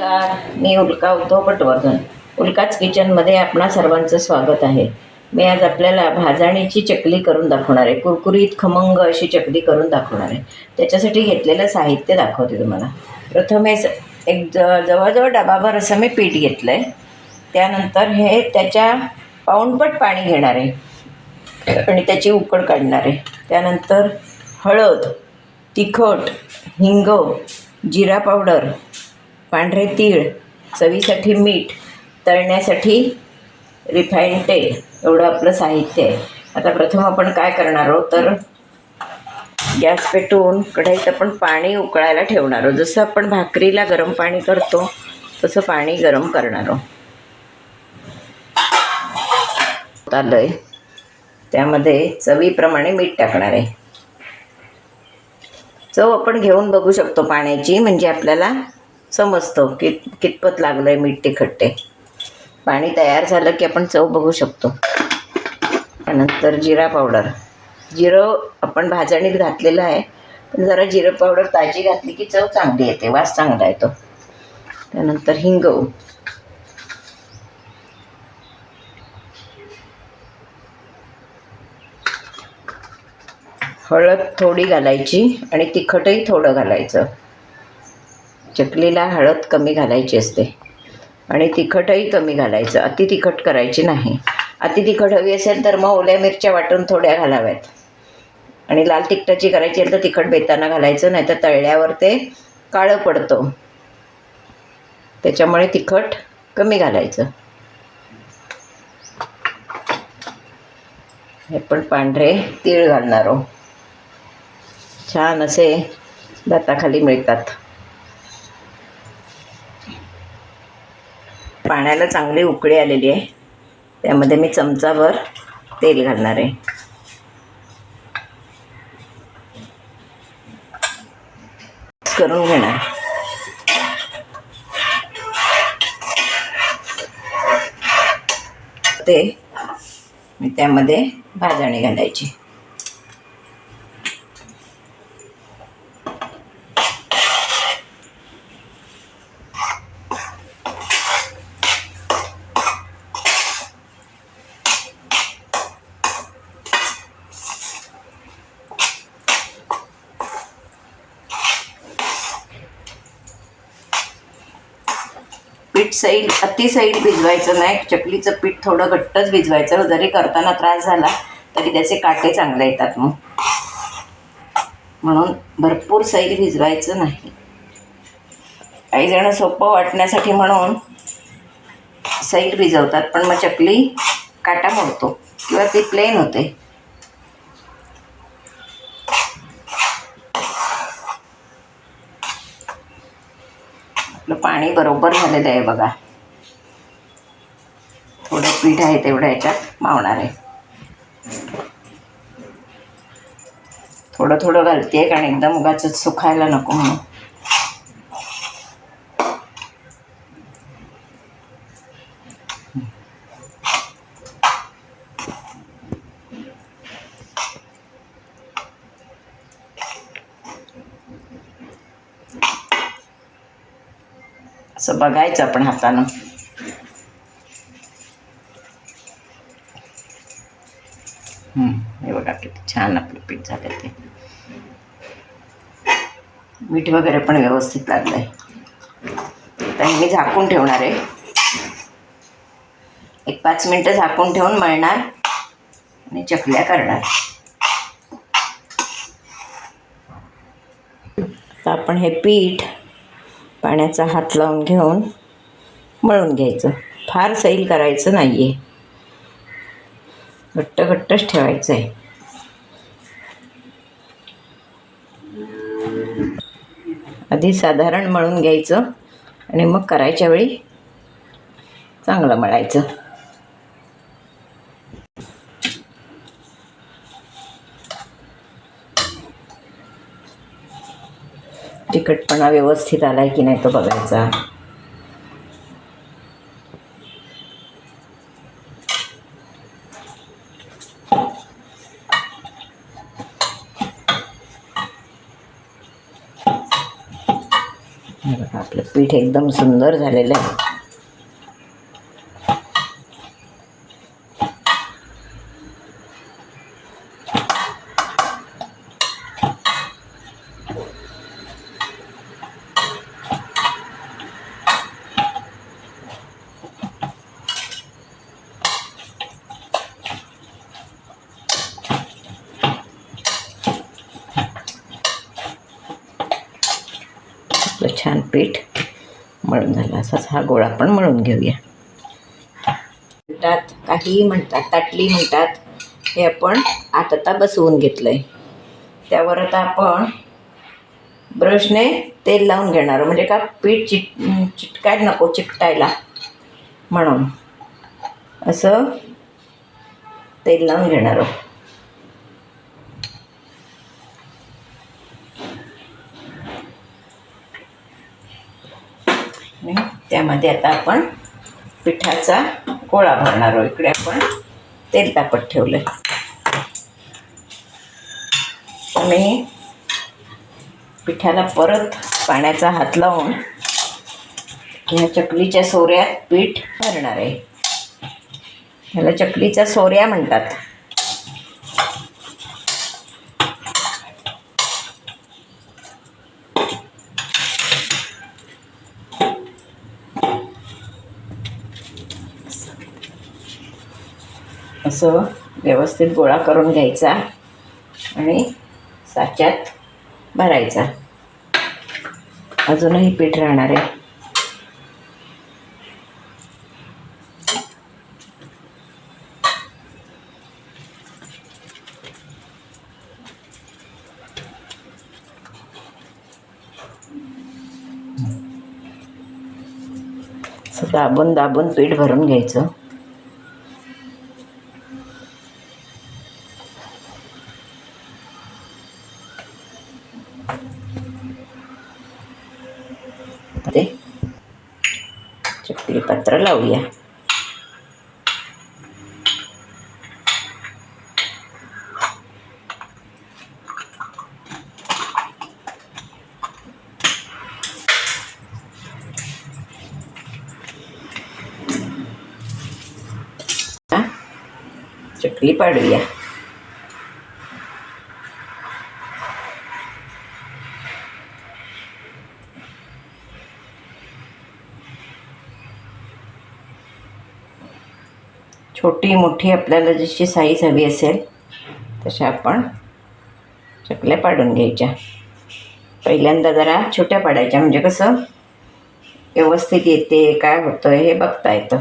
नमस्कार मी उल्का उद्धव पटवर्धन उल्काच किचनमध्ये आपणा सर्वांचं स्वागत आहे. मी आज आपल्याला भाजणीची चकली करून दाखवणार आहे. कुरकुरीत खमंग अशी चकली करून दाखवणार आहे. त्याच्यासाठी घेतलेलं साहित्य दाखवते तुम्हाला. प्रथम हे एक ज जवळजवळ डबाभर असं मी पीठ घेतलं आहे त्यानंतर हे त्याच्या पाऊणपट पाणी घेणार आहे. आणि त्याची उकड काढणार आहे. त्यानंतर हळद तिखट हिंग जिरा पावडर पांढरे तीळ चवीसाठी मीठ तळण्यासाठी रिफाईन तेल एवढं आपलं साहित्य आहे. आता प्रथम आपण काय करणार आहोत तर गॅस पेटवून कढईत आपण पाणी उकळायला ठेवणार आहोत. जसं आपण भाकरीला गरम पाणी करतो तसं पाणी गरम करणार आहोत. आलं आहे त्यामध्ये चवीप्रमाणे मीठ टाकणार आहे. चव आपण घेऊन बघू शकतो पाण्याची म्हणजे आपल्याला समजतं की कितपत लागलं आहे मीठ तिखट ते. पाणी तयार झालं की आपण चव बघू शकतो. त्यानंतर जिरा पावडर. जिरं आपण भाजणीत घातलेलं आहे पण जरा जिरं पावडर ताजी घातली की चव चांगली येते वास चांगला येतो. त्यानंतर हिंग. हळद थोडी घालायची आणि तिखटही थोडं घालायचं. चकलीला हळद कमी घालायची असते. आणि तिखटही कमी घालायचं. अति तिखट करायची नाही. अति तिखट हवी असेल तर मग ओल्या मिरच्या वाटून थोड्या घालाव्यात. आणि लाल तिखटाची करायची असेल तर तिखट बेताना घालायचं नाही तर तळल्यावर ते काळं पडतं. त्याच्यामुळे तिखट कमी घालायचं. हे पण पांढरे तीळ घालणार आहोत छान असे दाताखाली मिळतात. पाण्याला चांगली उकळी आलेली आहे. त्यामध्ये मी चमचाभर तेल घालणार आहे. करून घेणार. ते त्यामध्ये भाजणी घालायची. सैल अति सैल भिजवायचं नाही. चकलीचं पीठ थोडं घट्टच भिजवायचं. जरी करताना त्रास झाला तरी त्याचे काटे चांगले येतात मग. म्हणून भरपूर सैल भिजवायचं नाही. काही जण सोपं वाटण्यासाठी म्हणून सैल भिजवतात पण मग चकली काटा मोडतो किंवा ती प्लेन होते आपलं पाणी बरोबर झालेलं आहे बघा. थोडं पीठ आहे तेवढं याच्यात मावणार आहे. थोडं थोडं घालते कारण एकदम उगाच सुखायला नको म्हणून. असं बघायचं आपण हातानं. हे बघा किती छान आपलं पीठ झालं ते. मीठ वगैरे पण व्यवस्थित लागलंय. आता मी झाकून ठेवणार आहे. एक पाच मिनटं झाकून ठेवून मळणार आणि चकल्या करणार. आता आपण हे पीठ पाण्याचा हात लावून घेऊन मळून घ्यायचं. फार सैल करायचं नाही आहे घट्ट घट्टच ठेवायचं आहे आधी साधारण मळून घ्यायचं आणि मग करायच्या वेळी चांगलं मळायचं. तिखटपणा व्यवस्थित आलाय की नाही तो बघायचा. आपलं पीठ एकदम सुंदर झालेलं आहे. आपलं छान पीठ मळून झालं. असाच हा गोळा पण मळून घेऊया. म्हणतात काहीही म्हणतात ताटली म्हणतात हे आपण आता आता बसवून घेतलं आहे त्यावर आता आपण ब्रशने तेल लावून घेणार. म्हणजे का पीठ चिट चिटकायला नको चिकटायला म्हणून असं तेल लावून घेणार आहोत आणि त्यामध्ये आता आपण पिठाचा गोळा भरणार आहोत. इकडे आपण तेल तापत ठेवलं आणि पिठाला परत पाण्याचा हात लावून ह्या चकलीच्या सोऱ्यात पीठ भरणार आहे. ह्याला चकलीच्या सोऱ्या म्हणतात. असं व्यवस्थित गोळा करून घ्यायचा आणि साच्यात भरायचा. अजूनही पीठ राहणार आहे. दाबून दाबून पीठ भरून घ्यायचं. ते चकली पत्र लावूया हा? चकली पाडूया छोटी मोठी आपल्याला जशी साईज हवी असेल तशा आपण चकल्या पाडून घ्यायच्या. पहिल्यांदा जरा छोट्या पाडायच्या. म्हणजे कसं? व्यवस्थित येते काय होतं हे बघता येतं.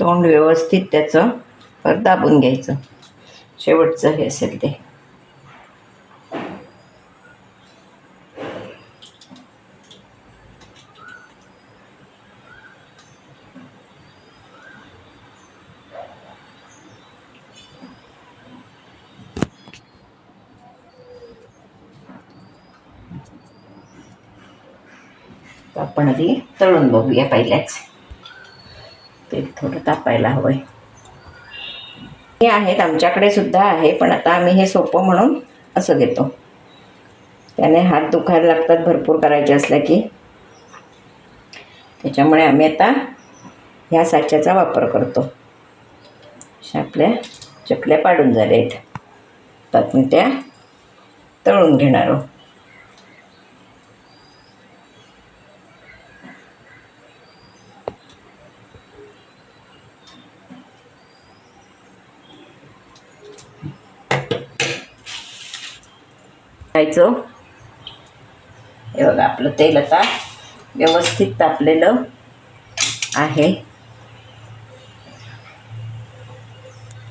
तोंड व्यवस्थित त्याचं परत दाबून घ्यायचं. शेवटचं हे असेल ते. आपण आधी तळून बघूया पहिल्याच. थोडं तापायला हवंय. हे आहेत आमच्याकडे सुद्धा आहे पण आता आम्ही हे सोपं म्हणून असं घेतो. त्याने हात दुखायला लागतात भरपूर करायचे असल्या की. त्याच्यामुळे आम्ही आता ह्या साच्याचा वापर करतो. अशा आपल्या चकल्या पाडून झाल्या आहेत त्यात मी त्या तळून घेणार आहोत. टाकायचं. हे बघा आपलं तेल आता व्यवस्थित तापलेलं आहे.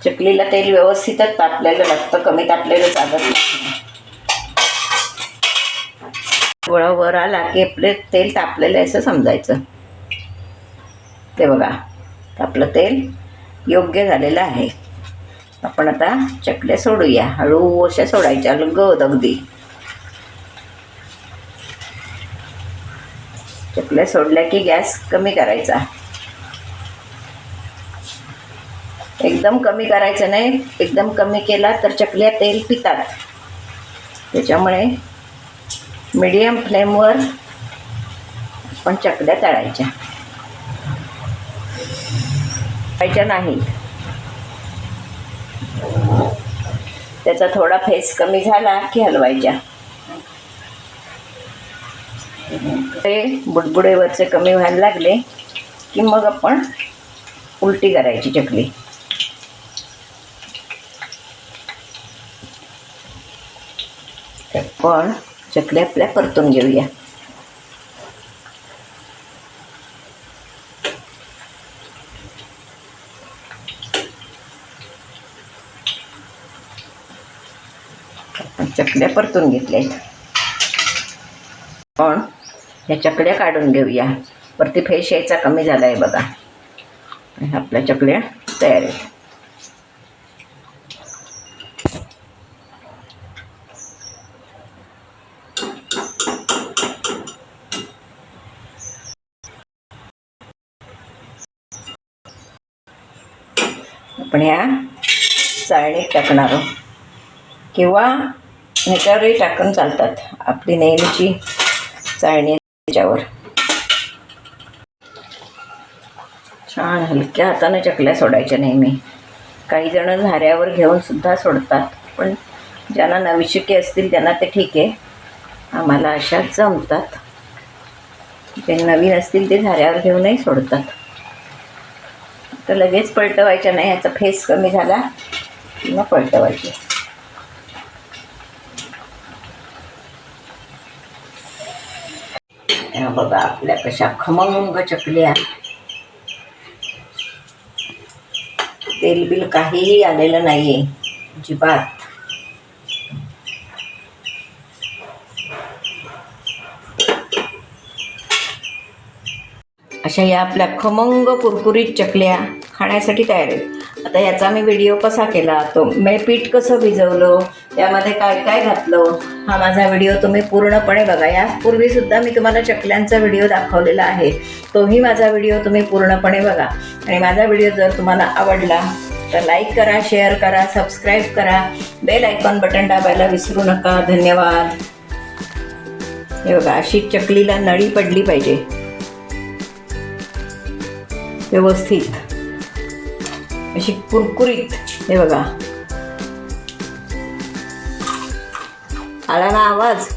चकलीला तेल व्यवस्थितच तापलेलं लागतं कमी तापलेलं चालत नाही. वर आला की आपले तेल तापलेलं आहे असं समजायचं. ते बघा आपलं तेल योग्य झालेलं आहे. आपण आता चकल्या सोडूया. हळू अशा सोडायच्या अलगद अगदी. चकल्या सोडल्या की गॅस कमी करायचा. एकदम कमी करायचं नाही एकदम कमी केला तर चकल्या तेल पितात. त्याच्यामुळे मीडियम फ्लेमवर पण चकल्या तळायच्या. तळायच्या नाही. त्याचा थोडा फेस कमी झाला की हलवायच्या. ते बुडबुडेवरचे कमी व्हायला लागले की मग आपण उलटी करायची चकली. पण चकली आपल्या परतून घेऊया. चकल्या परतून घेतल्या पण ह्या चकल्या काढून घेऊया. वरती फेश यायचा कमी झाला आहे बघा आपल्या चकल्या तयार आहेत. आपण ह्या चाळणीत टाकणार आहोत. किंवा ह्याच्यावरही टाकून चालतात. आपली नेहमीची चाळणी त्याच्यावर. छान हलक्या हाताने चकल्या सोडायच्या नेहमी. काही जण झाऱ्यावर घेऊन सुद्धा सोडतात पण ज्यांना नविशिके असतील त्यांना ते ठीक आहे. आम्हाला अशा जमतात. जे नवीन असतील ते झाऱ्यावर घेऊनही सोडतात. तर लगेच पलटवायच्या नाही याचा फेस कमी झाला किंवा पलटवायचे या बघा आपल्या कशा खमंग चकल्या. तेल बिल काहीही आलेलं नाहीये अजिबात. अशा या आपल्या खमंग कुरकुरीत चकल्या खाण्यासाठी तयार आहेत. आता याचा मी व्हिडिओ कसा केला? तो मी पीठ कसं भिजवलं? त्यामध्ये काय काय घातलं? हा माझा व्हिडिओ तुम्ही पूर्णपणे बघा. यापूर्वीसुद्धा मी तुम्हाला चकल्यांचा व्हिडिओ दाखवलेला आहे. तोही माझा व्हिडिओ तुम्ही पूर्णपणे बघा. आणि माझा व्हिडिओ जर तुम्हाला आवडला तर लाईक करा शेअर करा सबस्क्राईब करा. बेल आयकॉन बटन दाबायला विसरू नका. धन्यवाद. हे बघा अशी चकलीला नळी पडली पाहिजे. व्यवस्थित. अशी कुरकुरीत. हे बघा. आला ना आवाज?